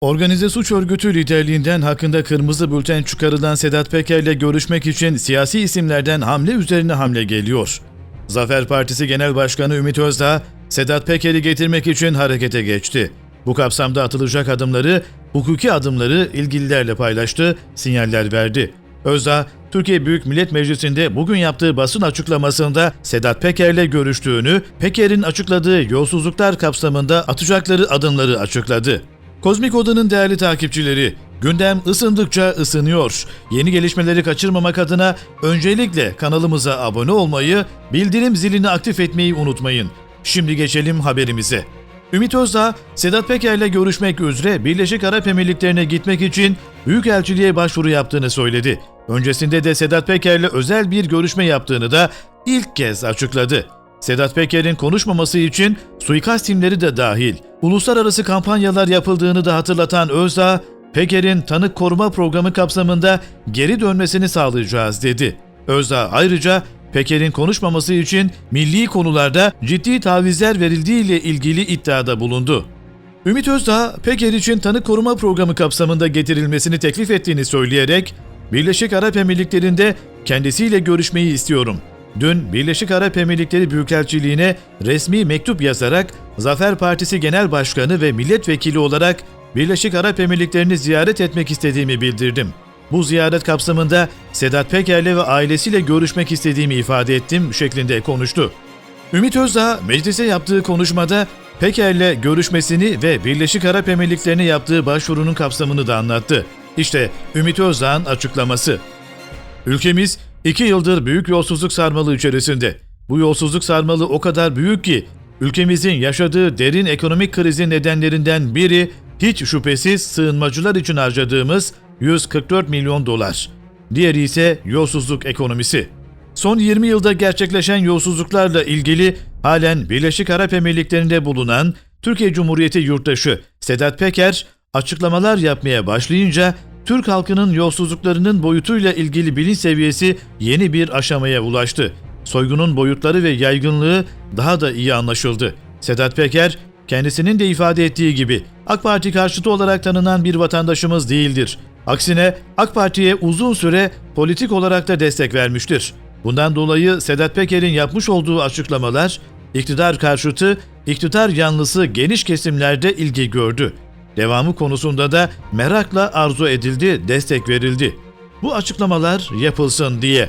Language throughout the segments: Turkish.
Organize suç örgütü liderliğinden hakkında kırmızı bülten çıkarılan Sedat Peker'le görüşmek için siyasi isimlerden hamle üzerine hamle geliyor. Zafer Partisi Genel Başkanı Ümit Özdağ, Sedat Peker'i getirmek için harekete geçti. Bu kapsamda atılacak adımları, hukuki adımları ilgililerle paylaştı, sinyaller verdi. Özdağ, Türkiye Büyük Millet Meclisi'nde bugün yaptığı basın açıklamasında Sedat Peker'le görüştüğünü, Peker'in açıkladığı yolsuzluklar kapsamında atacakları adımları açıkladı. Kozmik Oda'nın değerli takipçileri, gündem ısındıkça ısınıyor. Yeni gelişmeleri kaçırmamak adına öncelikle kanalımıza abone olmayı, bildirim zilini aktif etmeyi unutmayın. Şimdi geçelim haberimize. Ümit Özdağ, Sedat Peker'le görüşmek üzere Birleşik Arap Emirlikleri'ne gitmek için Büyükelçiliğe başvuru yaptığını söyledi. Öncesinde de Sedat Peker'le özel bir görüşme yaptığını da ilk kez açıkladı. Sedat Peker'in konuşmaması için suikast timleri de dahil uluslararası kampanyalar yapıldığını da hatırlatan Özdağ, Peker'in tanık koruma programı kapsamında geri dönmesini sağlayacağız dedi. Özdağ ayrıca Peker'in konuşmaması için milli konularda ciddi tavizler verildiği ile ilgili iddiada bulundu. Ümit Özdağ, Peker için tanık koruma programı kapsamında getirilmesini teklif ettiğini söyleyerek, Birleşik Arap Emirlikleri'nde kendisiyle görüşmeyi istiyorum. Dün Birleşik Arap Emirlikleri Büyükelçiliğine resmi mektup yazarak Zafer Partisi Genel Başkanı ve milletvekili olarak Birleşik Arap Emirlikleri'ni ziyaret etmek istediğimi bildirdim. Bu ziyaret kapsamında Sedat Peker'le ve ailesiyle görüşmek istediğimi ifade ettim şeklinde konuştu. Ümit Özdağ meclise yaptığı konuşmada Peker'le görüşmesini ve Birleşik Arap Emirlikleri'ne yaptığı başvurunun kapsamını da anlattı. İşte Ümit Özdağ'ın açıklaması. Ülkemiz iki yıldır büyük yolsuzluk sarmalı içerisinde. Bu yolsuzluk sarmalı o kadar büyük ki ülkemizin yaşadığı derin ekonomik krizin nedenlerinden biri hiç şüphesiz sığınmacılar için harcadığımız 144 milyon dolar. Diğeri ise yolsuzluk ekonomisi. Son 20 yılda gerçekleşen yolsuzluklarla ilgili halen Birleşik Arap Emirlikleri'nde bulunan Türkiye Cumhuriyeti yurttaşı Sedat Peker açıklamalar yapmaya başlayınca Türk halkının yolsuzluklarının boyutuyla ilgili bilinç seviyesi yeni bir aşamaya ulaştı. Soygunun boyutları ve yaygınlığı daha da iyi anlaşıldı. Sedat Peker kendisinin de ifade ettiği gibi AK Parti karşıtı olarak tanınan bir vatandaşımız değildir. Aksine AK Parti'ye uzun süre politik olarak da destek vermiştir. Bundan dolayı Sedat Peker'in yapmış olduğu açıklamalar iktidar karşıtı, iktidar yanlısı geniş kesimlerde ilgi gördü. Devamı konusunda da merakla arzu edildi, destek verildi. Bu açıklamalar yapılsın diye.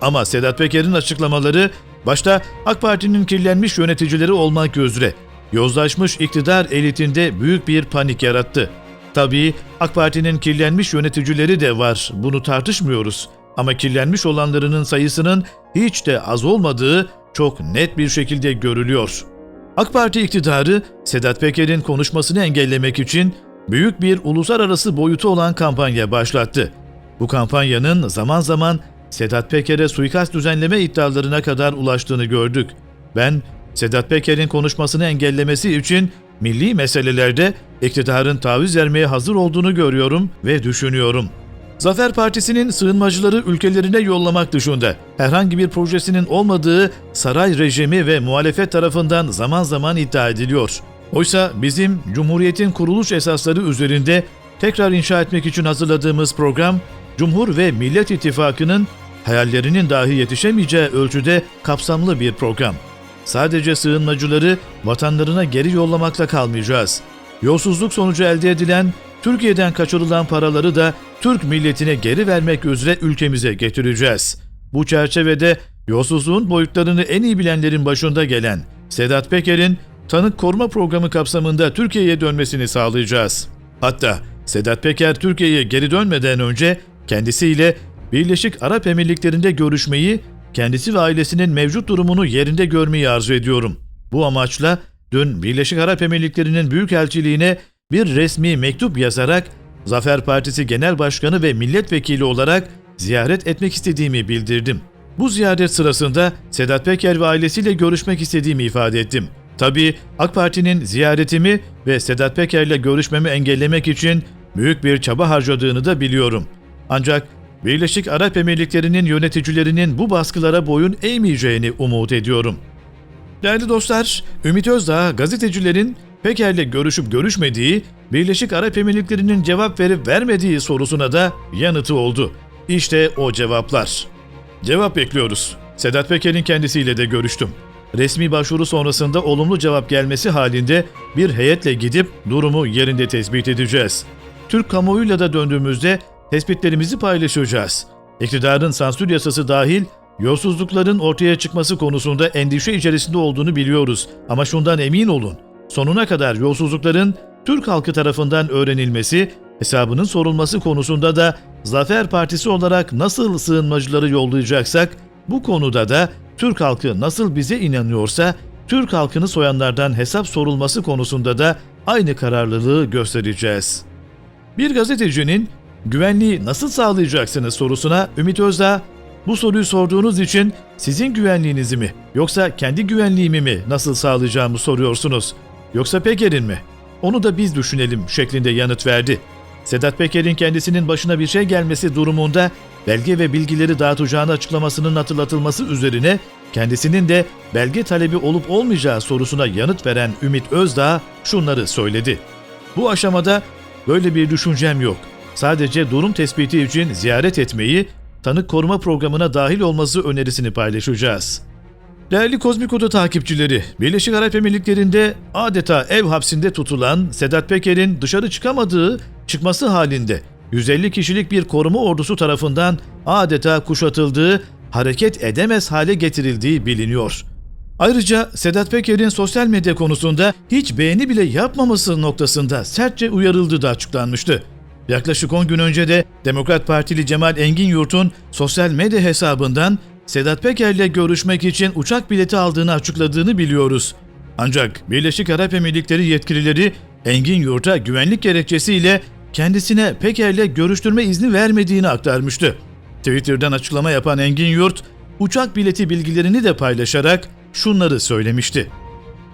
Ama Sedat Peker'in açıklamaları başta AK Parti'nin kirlenmiş yöneticileri olmak üzere yozlaşmış iktidar elitinde büyük bir panik yarattı. Tabii AK Parti'nin kirlenmiş yöneticileri de var, bunu tartışmıyoruz. Ama kirlenmiş olanlarının sayısının hiç de az olmadığı çok net bir şekilde görülüyor. AK Parti iktidarı Sedat Peker'in konuşmasını engellemek için büyük bir uluslararası boyutu olan kampanya başlattı. Bu kampanyanın zaman zaman Sedat Peker'e suikast düzenleme iddialarına kadar ulaştığını gördük. Ben Sedat Peker'in konuşmasını engellemesi için milli meselelerde iktidarın taviz vermeye hazır olduğunu görüyorum ve düşünüyorum. Zafer Partisi'nin sığınmacıları ülkelerine yollamak dışında herhangi bir projesinin olmadığı saray rejimi ve muhalefet tarafından zaman zaman iddia ediliyor. Oysa bizim Cumhuriyet'in kuruluş esasları üzerinde tekrar inşa etmek için hazırladığımız program, Cumhur ve Millet İttifakı'nın hayallerinin dahi yetişemeyeceği ölçüde kapsamlı bir program. Sadece sığınmacıları vatanlarına geri yollamakla kalmayacağız. Yolsuzluk sonucu elde edilen, Türkiye'den kaçırılan paraları da Türk milletine geri vermek üzere ülkemize getireceğiz. Bu çerçevede yolsuzluğun boyutlarını en iyi bilenlerin başında gelen Sedat Peker'in tanık koruma programı kapsamında Türkiye'ye dönmesini sağlayacağız. Hatta Sedat Peker Türkiye'ye geri dönmeden önce kendisiyle Birleşik Arap Emirlikleri'nde görüşmeyi, kendisi ve ailesinin mevcut durumunu yerinde görmeyi arzu ediyorum. Bu amaçla dün Birleşik Arap Emirlikleri'nin Büyükelçiliğine bir resmi mektup yazarak Zafer Partisi Genel Başkanı ve milletvekili olarak ziyaret etmek istediğimi bildirdim. Bu ziyaret sırasında Sedat Peker ve ailesiyle görüşmek istediğimi ifade ettim. Tabii AK Parti'nin ziyaretimi ve Sedat Peker'le görüşmemi engellemek için büyük bir çaba harcadığını da biliyorum. Ancak Birleşik Arap Emirlikleri'nin yöneticilerinin bu baskılara boyun eğmeyeceğini umut ediyorum. Değerli dostlar, Ümit Özdağ gazetecilerin Peker'le görüşüp görüşmediği, Birleşik Arap Emirlikleri'nin cevap verip vermediği sorusuna da yanıtı oldu. İşte o cevaplar. Cevap bekliyoruz. Sedat Peker'in kendisiyle de görüştüm. Resmi başvuru sonrasında olumlu cevap gelmesi halinde bir heyetle gidip durumu yerinde tespit edeceğiz. Türk kamuoyuyla da döndüğümüzde tespitlerimizi paylaşacağız. İktidarın sansür yasası dahil yolsuzlukların ortaya çıkması konusunda endişe içerisinde olduğunu biliyoruz. Ama şundan emin olun. Sonuna kadar yolsuzlukların Türk halkı tarafından öğrenilmesi, hesabının sorulması konusunda da Zafer Partisi olarak nasıl sığınmacıları yollayacaksak, bu konuda da Türk halkı nasıl bize inanıyorsa, Türk halkını soyanlardan hesap sorulması konusunda da aynı kararlılığı göstereceğiz. Bir gazetecinin güvenliği nasıl sağlayacaksınız sorusuna Ümit Özdağ, bu soruyu sorduğunuz için sizin güvenliğinizi mi yoksa kendi güvenliğimi mi nasıl sağlayacağımı soruyorsunuz? Yoksa Peker'in mi? Onu da biz düşünelim şeklinde yanıt verdi. Sedat Peker'in kendisinin başına bir şey gelmesi durumunda belge ve bilgileri dağıtacağını açıklamasının hatırlatılması üzerine kendisinin de belge talebi olup olmayacağı sorusuna yanıt veren Ümit Özdağ şunları söyledi. Bu aşamada böyle bir düşüncem yok. Sadece durum tespiti için ziyaret etmeyi, tanık koruma programına dahil olması önerisini paylaşacağız. Değerli Kozmik Oda takipçileri, Birleşik Arap Emirlikleri'nde adeta ev hapsinde tutulan Sedat Peker'in dışarı çıkamadığı, çıkması halinde 150 kişilik bir koruma ordusu tarafından adeta kuşatıldığı, hareket edemez hale getirildiği biliniyor. Ayrıca Sedat Peker'in sosyal medya konusunda hiç beğeni bile yapmaması noktasında sertçe uyarıldığı da açıklanmıştı. Yaklaşık 10 gün önce de Demokrat Partili Cemal Engin Yurt'un sosyal medya hesabından Sedat Peker'le görüşmek için uçak bileti aldığını açıkladığını biliyoruz. Ancak Birleşik Arap Emirlikleri yetkilileri Engin Yurt'a güvenlik gerekçesiyle kendisine Peker'le görüştürme izni vermediğini aktarmıştı. Twitter'dan açıklama yapan Engin Yurt, uçak bileti bilgilerini de paylaşarak şunları söylemişti.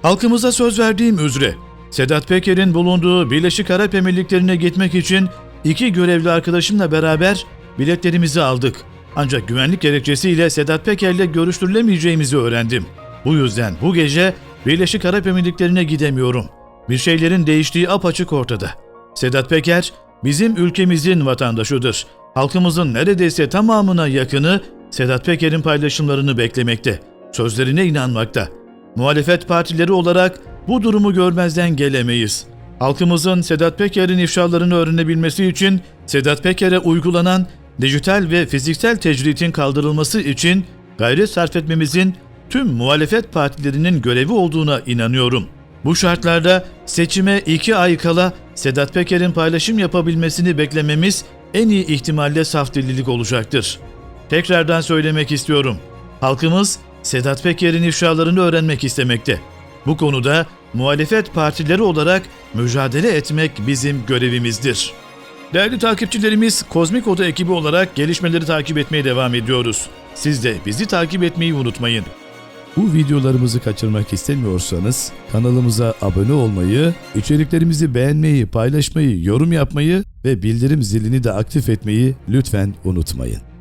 Halkımıza söz verdiğim üzere Sedat Peker'in bulunduğu Birleşik Arap Emirlikleri'ne gitmek için iki görevli arkadaşımla beraber biletlerimizi aldık. Ancak güvenlik gerekçesiyle Sedat Peker'le görüştürülemeyeceğimizi öğrendim. Bu yüzden bu gece Birleşik Arap Emirlikleri'ne gidemiyorum. Bir şeylerin değiştiği apaçık ortada. Sedat Peker bizim ülkemizin vatandaşıdır. Halkımızın neredeyse tamamına yakını Sedat Peker'in paylaşımlarını beklemekte. Sözlerine inanmakta. Muhalefet partileri olarak bu durumu görmezden gelemeyiz. Halkımızın Sedat Peker'in ifşalarını öğrenebilmesi için Sedat Peker'e uygulanan dijital ve fiziksel tecritin kaldırılması için gayret sarf etmemizin tüm muhalefet partilerinin görevi olduğuna inanıyorum. Bu şartlarda seçime iki ay kala Sedat Peker'in paylaşım yapabilmesini beklememiz en iyi ihtimalle saf delilik olacaktır. Tekrardan söylemek istiyorum. Halkımız Sedat Peker'in ifşalarını öğrenmek istemekte. Bu konuda muhalefet partileri olarak mücadele etmek bizim görevimizdir. Değerli takipçilerimiz, Kozmik Oda ekibi olarak gelişmeleri takip etmeye devam ediyoruz. Siz de bizi takip etmeyi unutmayın. Bu videolarımızı kaçırmak istemiyorsanız kanalımıza abone olmayı, içeriklerimizi beğenmeyi, paylaşmayı, yorum yapmayı ve bildirim zilini de aktif etmeyi lütfen unutmayın.